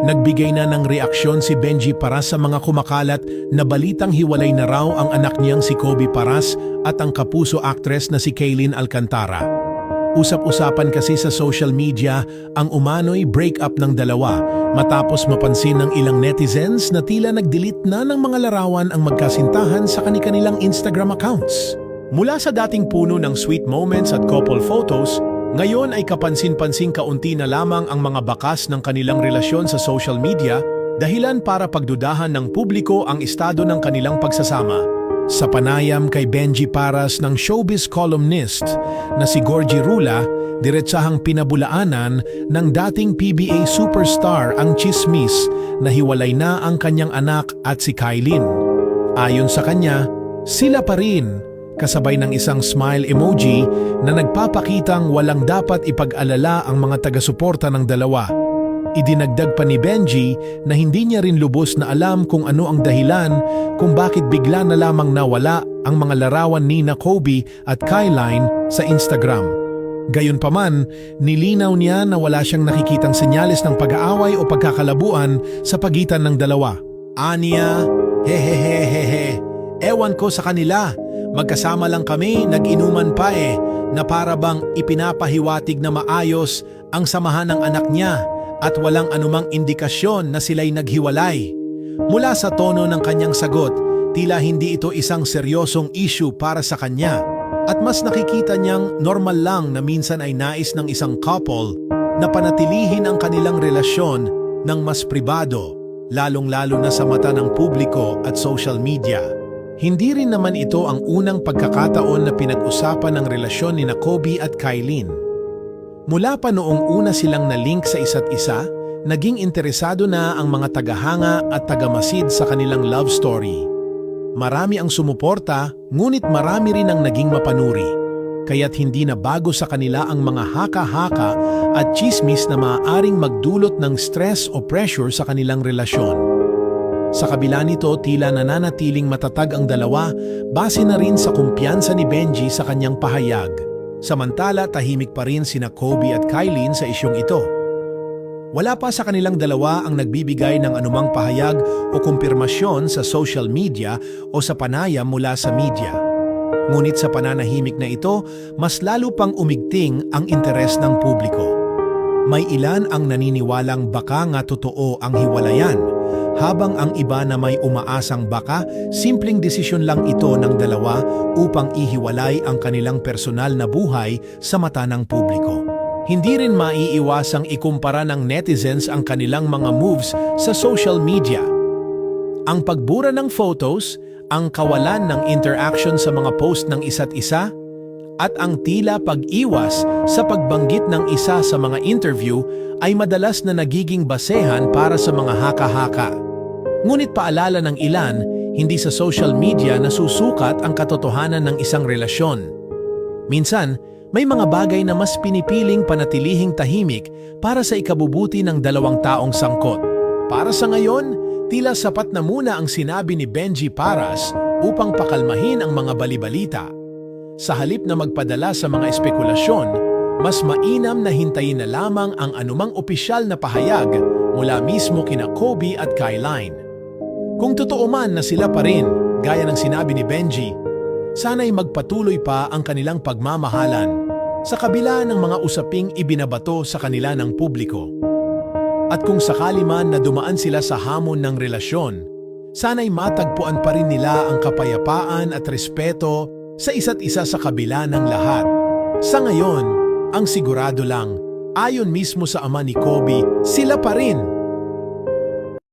Nagbigay na ng reaksyon si Benji Paras sa mga kumakalat na balitang hiwalay na raw ang anak niyang si Kobe Paras at ang kapuso actress na si Kaylin Alcantara. Usap-usapan kasi sa social media ang umano'y breakup ng dalawa matapos mapansin ng ilang netizens na tila nag-delete na ng mga larawan ang magkasintahan sa kanilang Instagram accounts. Mula sa dating puno ng sweet moments at couple photos, ngayon ay kapansin-pansing kaunti na lamang ang mga bakas ng kanilang relasyon sa social media dahilan para pagdudahan ng publiko ang estado ng kanilang pagsasama. Sa panayam kay Benji Paras ng showbiz columnist na si Gorgie Rula, diretsahang pinabulaanan ng dating PBA superstar ang chismis na hiwalay na ang kanyang anak at si Kylin. Ayon sa kanya, sila pa rin kasabay ng isang smile emoji na nagpapakitang walang dapat ipag-alala ang mga taga-suporta ng dalawa. Idinagdag pa ni Benji na hindi niya rin lubos na alam kung ano ang dahilan kung bakit bigla na lamang nawala ang mga larawan ni na Kobe at Kyline sa Instagram. Gayunpaman, nilinaw niya na wala siyang nakikitang senyales ng pag-aaway o pagkakalabuan sa pagitan ng dalawa. Anya, hehehehehe, ewan ko sa kanila, Magkasama lang kami, nag-inuman pa eh, na para bang ipinapahiwatig na maayos ang samahan ng anak niya at walang anumang indikasyon na sila'y naghiwalay. Mula sa tono ng kanyang sagot, tila hindi ito isang seryosong issue para sa kanya at mas nakikita niyang normal lang na minsan ay nais ng isang couple na panatilihin ang kanilang relasyon ng mas pribado, lalong-lalo na sa mata ng publiko at social media. Hindi rin naman ito ang unang pagkakataon na pinag-usapan ng relasyon ni Kobe at Kylin. Mula pa noong una silang na-link sa isa't isa, naging interesado na ang mga tagahanga at tagamasid sa kanilang love story. Marami ang sumuporta, ngunit marami rin ang naging mapanuri. Kaya't hindi na bago sa kanila ang mga haka-haka at chismis na maaaring magdulot ng stress o pressure sa kanilang relasyon. Sa kabila nito, tila nananatiling matatag ang dalawa base na rin sa kumpiyansa ni Benji sa kanyang pahayag. Samantala, tahimik pa rin sina Kobe at Kylene sa isyong ito. Wala pa sa kanilang dalawa ang nagbibigay ng anumang pahayag o kumpirmasyon sa social media o sa panayam mula sa media. Ngunit sa pananahimik na ito, mas lalo pang umigting ang interes ng publiko. May ilan ang naniniwalang baka nga totoo ang hiwalayan, habang ang iba na may umaasang baka, simpleng desisyon lang ito ng dalawa upang ihiwalay ang kanilang personal na buhay sa mata ng publiko. Hindi rin maiiwasang ikumpara ng netizens ang kanilang mga moves sa social media. Ang pagbura ng photos, ang kawalan ng interaction sa mga post ng isa't isa, at ang tila pag-iwas sa pagbanggit ng isa sa mga interview ay madalas na nagiging basehan para sa mga haka-haka. Ngunit paalala ng ilan, hindi sa social media nasusukat ang katotohanan ng isang relasyon. Minsan, may mga bagay na mas pinipiling panatilihing tahimik para sa ikabubuti ng dalawang taong sangkot. Para sa ngayon, tila sapat na muna ang sinabi ni Benji Paras upang pakalmahin ang mga balibalita. Sa halip na magpadala sa mga espekulasyon, mas mainam na hintayin na lamang ang anumang opisyal na pahayag mula mismo kina Kobe at Kyline. Kung totoo man na sila pa rin, gaya ng sinabi ni Benji, sana'y magpatuloy pa ang kanilang pagmamahalan sa kabila ng mga usaping ibinabato sa kanila ng publiko. At kung sakali man na dumaan sila sa hamon ng relasyon, sana'y matagpuan pa rin nila ang kapayapaan at respeto sa isa't isa sa kabila ng lahat. Sa ngayon, ang sigurado lang, ayon mismo sa ama ni Kobe, sila pa rin